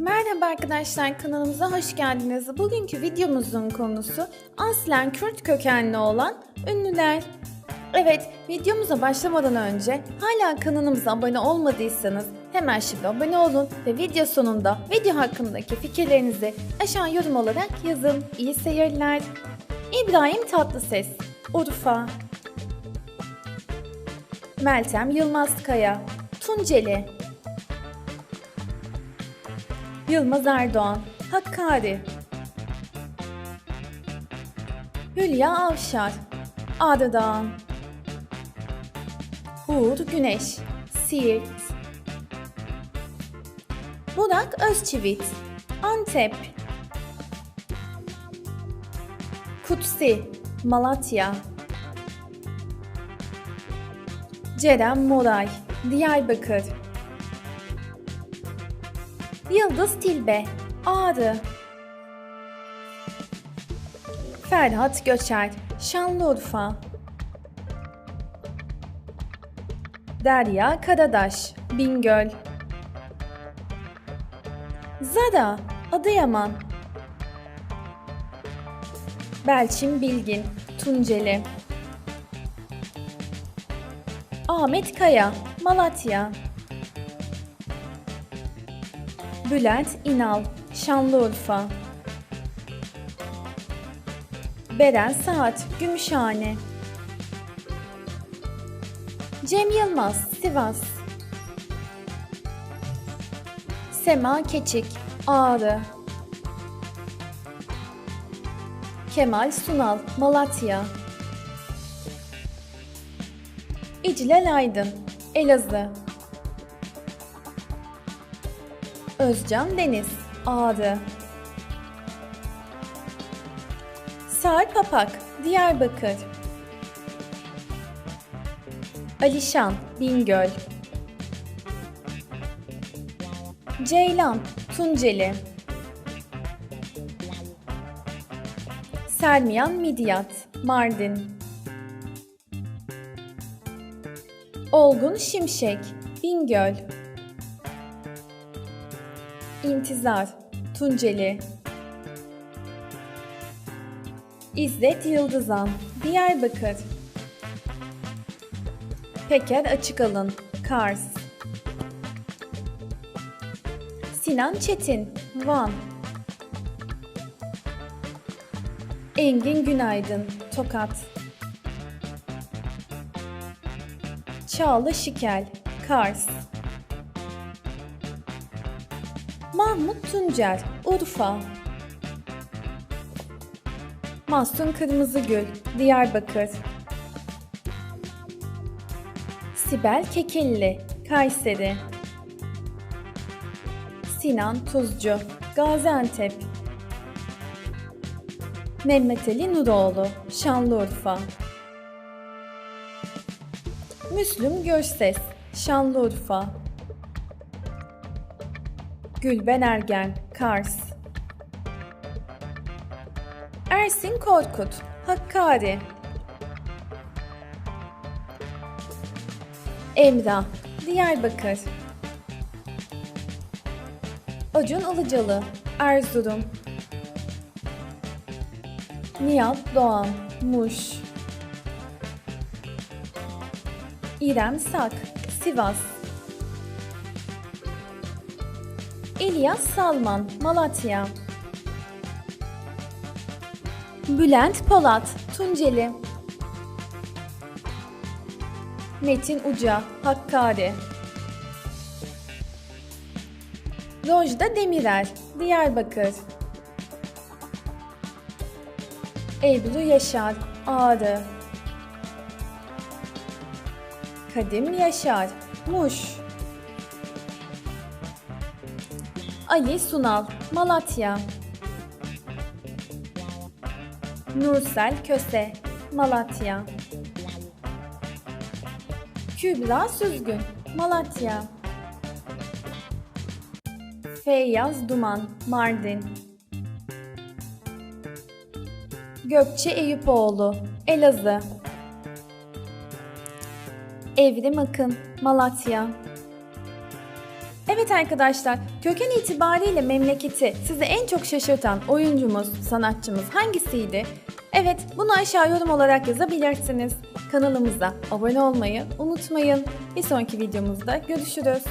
Merhaba arkadaşlar kanalımıza hoş geldiniz. Bugünkü videomuzun konusu aslen Kürt kökenli olan ünlüler. Evet videomuza başlamadan önce hala kanalımıza abone olmadıysanız hemen şimdi abone olun ve video sonunda video hakkındaki fikirlerinizi aşağı yorum olarak yazın. İyi seyirler. İbrahim Tatlıses, Urfa Meltem Yılmazkaya, Tunceli Yılmaz Erdoğan, Hakkari. Hülya Avşar, Ağrı Uğur Güneş, Siirt. Burak Özçivit, Antep. Kutsi, Malatya. Ceren Moray, Diyarbakır Yıldız Tilbe, Ağrı. Ferhat Göçer, Şanlıurfa. Derya Karadaş, Bingöl. Zara, Adıyaman. Belçin Bilgin, Tunceli. Ahmet Kaya, Malatya Bülent İnal, Şanlıurfa. Beren Saat, Gümüşhane. Cem Yılmaz, Sivas. Sema Keçik, Ağrı. Kemal Sunal, Malatya. İclal Aydın, Elazığ Özcan Deniz, Ağrı Sarp Papak, Diyarbakır. Alişan, Bingöl. Ceylan, Tunceli. Sermiyan Midyat, Mardin. Olgun Şimşek, Bingöl İntizar, Tunceli. İzzet Yıldızan, Diyarbakır. Peker Açıkalın, Kars. Sinan Çetin, Van. Engin Günaydın, Tokat. Çağlı Şikel, Kars Mahmut Tuncer, Urfa. Mahsun Kırmızıgül, Diyarbakır. Sibel Kekilli, Kayseri. Sinan Tuzcu, Gaziantep. Mehmet Ali Nuroğlu, Şanlıurfa. Müslüm Gürses, Şanlıurfa Gülben Ergen, Kars. Ersin Korkut, Hakkari. Emrah, Diyarbakır. Acun Ilıcalı, Erzurum. Nihat Doğan, Muş. İrem Sak, Sivas İlyas Salman, Malatya. Bülent Polat, Tunceli. Metin Uca, Hakkari. Rojda Demirer, Diyarbakır. Ebru Yaşar, Ağrı. Kadim Yaşar, Muş Ali Sunal, Malatya. Nursel Köse, Malatya. Kübra Süzgün, Malatya. Feyyaz Duman, Mardin. Gökçe Eyüpoğlu, Elazığ. Evrim Akın, Malatya Evet arkadaşlar, köken itibariyle memleketi sizi en çok şaşırtan oyuncumuz, sanatçımız hangisiydi? Evet, bunu aşağı yorum olarak yazabilirsiniz. Kanalımıza abone olmayı unutmayın. Bir sonraki videomuzda görüşürüz.